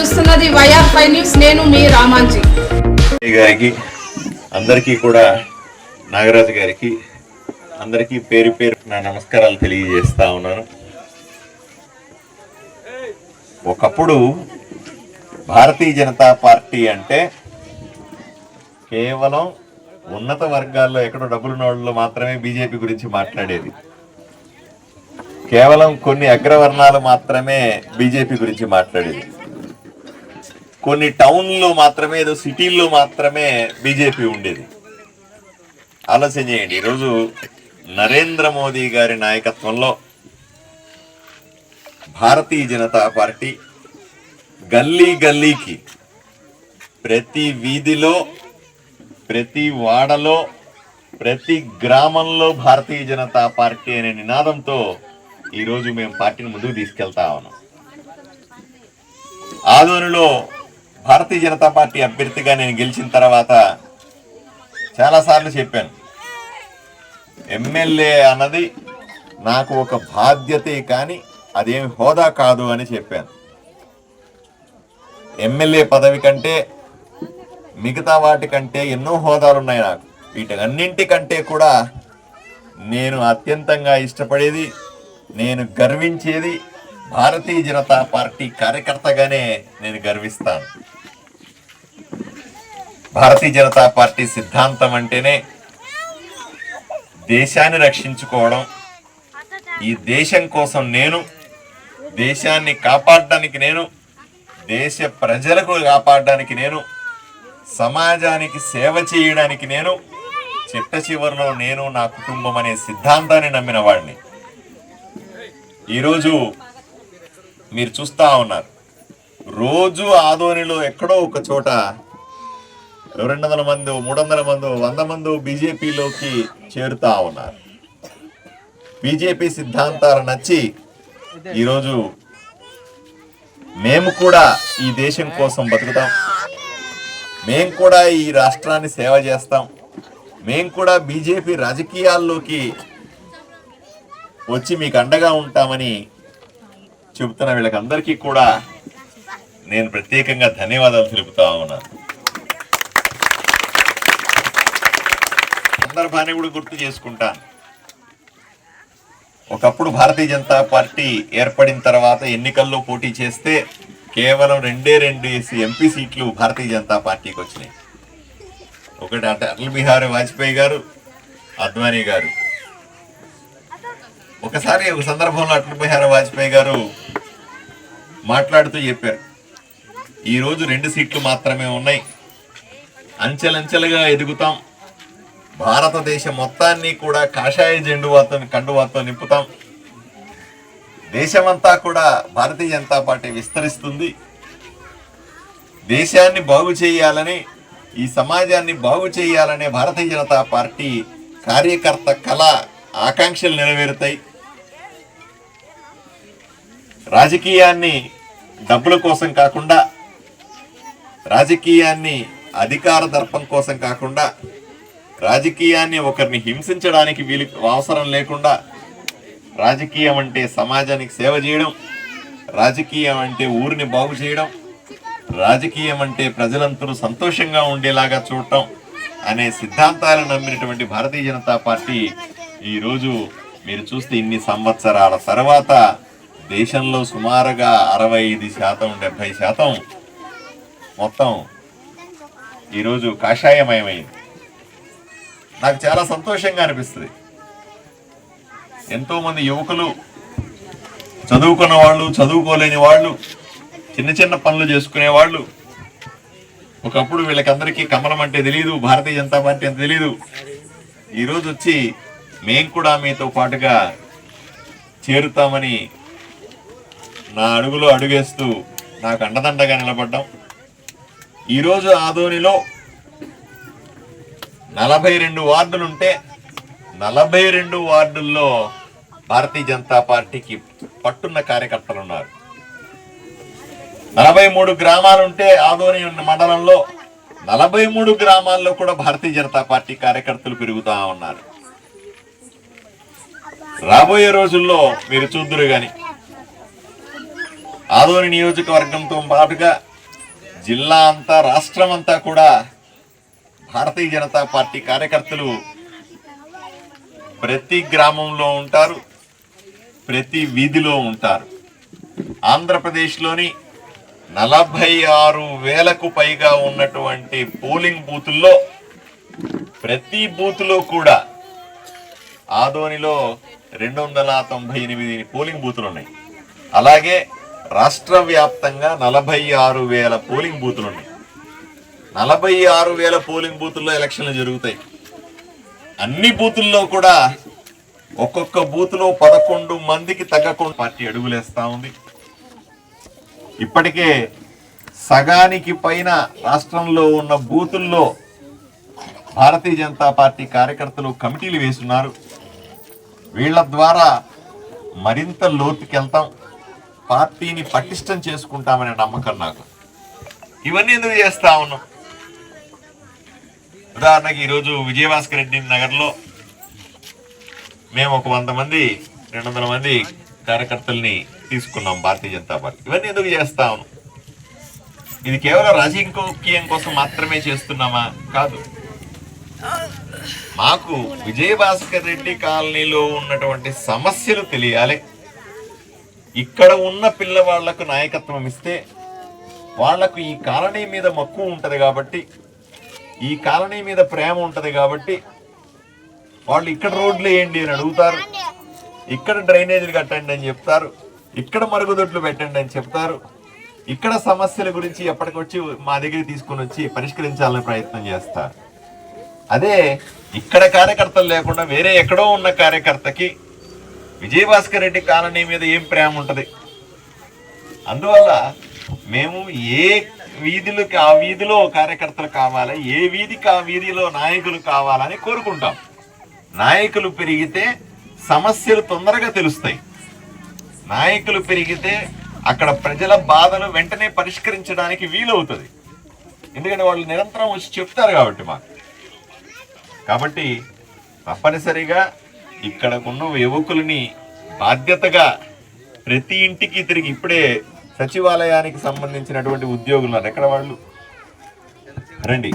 చూస్తున్నది YR five news నేను మీ రామాంజీ. గారికి అందరికీ కూడా నాగరాజు గారికి అందరికీ పేరు పేరు నా నమస్కారాలు తెలియజేస్తా ఉన్నాను. ఒకప్పుడు భారతీయ జనతా పార్టీ అంటే కేవలం ఉన్నత వర్గాల్లో ఎక్కడో డబ్బులు నోళ్ళు మాత్రమే బీజేపీ గురించి మాట్లాడేది. కేవలం కొన్ని అగ్రవర్ణాలు మాత్రమే బీజేపీ గురించి మాట్లాడేది. కొన్ని టౌన్లో మాత్రమే ఏదో సిటీల్లో మాత్రమే బీజేపీ ఉండేది. ఆలోచన చేయండి. ఈరోజు నరేంద్ర మోదీ గారి నాయకత్వంలో భారతీయ జనతా పార్టీ గల్లీ గల్లీకి ప్రతి వీధిలో ప్రతి వాడలో ప్రతి గ్రామంలో భారతీయ జనతా పార్టీ అనే నినాదంతో ఈరోజు మేము పార్టీని ముందుకు తీసుకెళ్తా ఉన్నాం. ఆదోనిలో భారతీయ జనతా పార్టీ అభ్యర్థిగా నేను గెలిచిన తర్వాత చాలాసార్లు చెప్పాను. ఎమ్మెల్యే అన్నది నాకు ఒక బాధ్యతే కానీ అదేమి హోదా కాదు అని చెప్పాను. ఎమ్మెల్యే పదవి కంటే మిగతా వాటి కంటే ఎన్నో హోదాలు ఉన్నాయి నాకు. వీటన్నింటికంటే కూడా నేను అత్యంతంగా ఇష్టపడేది నేను గర్వించేది భారతీయ జనతా పార్టీ కార్యకర్తగానే నేను గర్విస్తాను. భారతీయ జనతా పార్టీ సిద్ధాంతం అంటేనే దేశాన్ని రక్షించుకోవడం. ఈ దేశం కోసం నేను దేశాన్ని కాపాడడానికి నేను దేశ ప్రజలకు కాపాడడానికి నేను సమాజానికి సేవ చేయడానికి నేను చిట్ట చివరిలో నేను నా కుటుంబం అనే సిద్ధాంతాన్ని నమ్మిన వాడిని. ఈరోజు మీరు చూస్తా ఉన్నారు. రోజు ఆదోనిలో ఎక్కడో ఒక చోట రెండు వందల మంది మూడు వందల మంది వంద మంది బీజేపీలోకి చేరుతా ఉన్నారు. బీజేపీ సిద్ధాంతాలు నచ్చి ఈరోజు మేము కూడా ఈ దేశం కోసం బతుకుతాం. మేము కూడా ఈ రాష్ట్రాన్ని సేవ చేస్తాం. మేము కూడా బీజేపీ రాజకీయాల్లోకి వచ్చి మీకు అండగా ఉంటామని చెబుతున్న వీళ్ళకందరికీ కూడా నేను ప్రత్యేకంగా ధన్యవాదాలు తెలుపుతా ఉన్నాను సందర్భాన్ని కూడా గుర్తు చేసుకుంటాను. ఒకప్పుడు భారతీయ జనతా పార్టీ ఏర్పడిన తర్వాత ఎన్నికల్లో పోటీ చేస్తే కేవలం రెండే రెండు ఎంపీ సీట్లు భారతీయ జనతా పార్టీకి వచ్చినాయి. ఒకటి అటల్ బిహారీ వాజ్పేయి గారు అద్వానీ గారు. ఒకసారి ఒక సందర్భంలో అటల్ బిహారీ వాజ్పేయి గారు మాట్లాడుతూ చెప్పారు. ఈరోజు రెండు సీట్లు మాత్రమే ఉన్నాయి. అంచెలంచెలుగా ఎదుగుతాం. భారతదేశం మొత్తాన్ని కూడా కాషాయ జెండువాతో కండువాతో నింపుతాం. దేశమంతా కూడా భారతీయ జనతా పార్టీ విస్తరిస్తుంది. దేశాన్ని బాగు చేయాలని ఈ సమాజాన్ని బాగు చేయాలనే భారతీయ జనతా పార్టీ కార్యకర్త కళ ఆకాంక్షలు నెరవేరుతాయి. రాజకీయాన్ని డబ్బుల కోసం కాకుండా రాజకీయాన్ని అధికార దర్పం కోసం కాకుండా రాజకీయాన్ని ఒకరిని హింసించడానికి వీలు అవసరం లేకుండా రాజకీయం అంటే సమాజానికి సేవ చేయడం రాజకీయం అంటే ఊరిని బాగు చేయడం రాజకీయం అంటే ప్రజలందరూ సంతోషంగా ఉండేలాగా చూడటం అనే సిద్ధాంతాలను నమ్మినటువంటి భారతీయ జనతా పార్టీ ఈరోజు మీరు చూస్తే ఇన్ని సంవత్సరాల తర్వాత దేశంలో సుమారుగా అరవై ఐదు శాతం డెబ్బై శాతం మొత్తం ఈరోజు కాషాయమయమైంది. నాకు చాలా సంతోషంగా అనిపిస్తుంది. ఎంతోమంది యువకులు చదువుకున్న వాళ్ళు చదువుకోలేని వాళ్ళు చిన్న చిన్న పనులు చేసుకునే వాళ్ళు ఒకప్పుడు వీళ్ళకందరికీ కమలం అంటే తెలియదు భారతీయ జనతా పార్టీ అంటే తెలియదు ఈరోజు వచ్చి మేము కూడా మీతో పాటుగా చేరుతామని నా అడుగులో అడుగేస్తూ నాకు అండదండగా నిలబడ్డాం. ఈరోజు ఆదోనిలో నలభై రెండు వార్డులుంటే నలభై రెండు వార్డుల్లో భారతీయ జనతా పార్టీకి పట్టున్న కార్యకర్తలు ఉన్నారు నలభై మూడు గ్రామాలుంటే ఆదోని ఉన్న మండలంలో నలభై మూడు గ్రామాల్లో కూడా భారతీయ జనతా పార్టీ కార్యకర్తలు పెరుగుతా ఉన్నారు. రాబోయే రోజుల్లో మీరు చూద్దరు కానీ ఆదోని నియోజకవర్గంతో పాటుగా జిల్లా అంతా రాష్ట్రం అంతా కూడా భారతీయ జనతా పార్టీ కార్యకర్తలు ప్రతి గ్రామంలో ఉంటారు ప్రతి వీధిలో ఉంటారు. ఆంధ్రప్రదేశ్లోని నలభై ఆరు వేలకు పైగా ఉన్నటువంటి పోలింగ్ బూతుల్లో ప్రతి బూత్లో కూడా ఆదోనిలో రెండు వందల తొంభై ఎనిమిది పోలింగ్ బూతులు ఉన్నాయి. అలాగే రాష్ట్ర వ్యాప్తంగా నలభై ఆరు వేల పోలింగ్ బూతులు ఉన్నాయి. నలభై ఆరు వేల పోలింగ్ బూతుల్లో ఎలక్షన్లు జరుగుతాయి. అన్ని బూతుల్లో కూడా ఒక్కొక్క బూత్లో పదకొండు మందికి తగ్గకుండా పార్టీ అడుగులేస్తా ఉంది. ఇప్పటికే సగానికి పైన రాష్ట్రంలో ఉన్న బూతుల్లో భారతీయ జనతా పార్టీ కార్యకర్తలు కమిటీలు వేస్తున్నారు. వీళ్ళ ద్వారా మరింత లోతుకెళ్తాం. పార్టీని పటిష్టం చేసుకుంటామనే నమ్మకం నాకు. ఇవన్నీ ఎందుకు చేస్తా ఉన్నాం ఉదాహరణకి ఈరోజు విజయభాస్కర్ రెడ్డి నగర్లో మేము ఒక వంద మంది రెండు వందల మంది కార్యకర్తల్ని తీసుకున్నాం భారతీయ జనతా పార్టీ. ఇవన్నీ ఎందుకు చేస్తా ఉన్నాం ఇది కేవలం రాజకీయం కోసం మాత్రమే చేస్తున్నామా? కాదు. మాకు విజయభాస్కర్ రెడ్డి కాలనీలో ఉన్నటువంటి సమస్యలు తెలియాలి. ఇక్కడ ఉన్న పిల్లవాళ్ళకు నాయకత్వం ఇస్తే వాళ్ళకు ఈ కాలనీ మీద మక్కువ ఉంటుంది కాబట్టి ఈ కాలనీ మీద ప్రేమ ఉంటుంది కాబట్టి వాళ్ళు ఇక్కడ రోడ్లు వేయండి అని అడుగుతారు. ఇక్కడ డ్రైనేజీలు కట్టండి అని చెప్తారు. ఇక్కడ మరుగుదొడ్లు పెట్టండి అని చెప్తారు. ఇక్కడ సమస్యల గురించి ఎప్పటికొచ్చి మా దగ్గర తీసుకొని వచ్చి పరిష్కరించాలని ప్రయత్నం చేస్తారు. అదే ఇక్కడ కార్యకర్తలు లేకుండా వేరే ఎక్కడో ఉన్న కార్యకర్తకి విజయభాస్కర్ రెడ్డి కాలనీ మీద ఏం ప్రేమ ఉంటుంది? అందువల్ల మేము ఏ వీధులకి ఆ వీధిలో కార్యకర్తలు కావాలి ఏ వీధికి ఆ వీధిలో నాయకులు కావాలని కోరుకుంటాం. నాయకులు పెరిగితే సమస్యలు తొందరగా తెలుస్తాయి. నాయకులు పెరిగితే అక్కడ ప్రజల బాధలు వెంటనే పరిష్కరించడానికి వీలవుతుంది. ఎందుకంటే వాళ్ళు నిరంతరం వచ్చి చెప్తారు కాబట్టి మాకు. కాబట్టి తప్పనిసరిగా ఇక్కడకున్న యువకులని బాధ్యతగా ప్రతి ఇంటికి తిరిగి ఇప్పుడే సచివాలయానికి సంబంధించినటువంటి ఉద్యోగులు ఉన్నారు. ఎక్కడ వాళ్ళు రండి